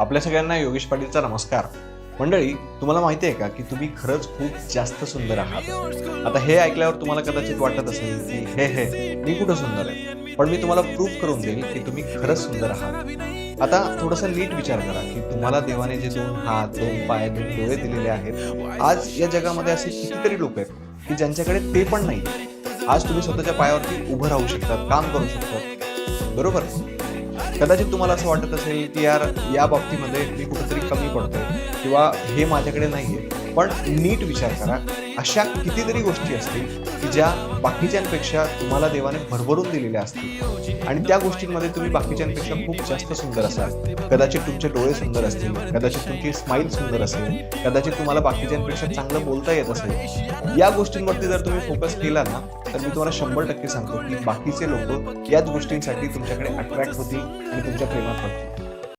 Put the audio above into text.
आपल्या सगळ्यांना योगेश पाटीलचा नमस्कार. मंडळी तुम्हाला माहिती आहे का की तुम्ही खरंच खूप जास्त सुंदर आहात? आता हे ऐकल्यावर तुम्हाला कदाचित वाटत असेल की हे हे मी कुठं सुंदर आहे? पण मी तुम्हाला प्रूफ करून देईल की तुम्ही खरंच सुंदर आहात. आता थोडासा नीट विचार करा की तुम्हाला देवाने जे दोन हात दोन पाय दोन डोळे दिलेले आहेत आज या जगामध्ये असे कितीतरी लोक आहेत की ज्यांच्याकडे ते पण नाही आज तुम्ही स्वतःच्या पायावरती उभं राहू शकतात काम करू शकतात. बरोबर? कदाचित तुम्हाला असं वाटत असेल की यार या बाबतीमध्ये मी कुठेतरी कमी पडतोय किंवा हे माझ्याकडे नाही आहे पण नीट विचार करा. अशा कितीतरी गोष्टी असतील की ज्या बाकीच्यांपेक्षा तुम्हाला देवाने भरभरून दिलेल्या असतील. आणि त्या गोष्टींमध्ये तुम्ही बाकीच्यांपेक्षा खूप जास्त सुंदर असाल. कदाचित तुमचे डोळे सुंदर असतील कदाचित तुमची स्माईल सुंदर असेल कदाचित तुम्हाला बाकीच्यांपेक्षा चांगलं बोलता येत असेल. या गोष्टींवरती जर तुम्ही फोकस केला ना तर मी तुम्हाला शंभर टक्के सांगतो की बाकीचे लोक याच गोष्टींसाठी तुमच्याकडे अट्रॅक्ट होतील आणि तुमच्या प्रेमात पडतील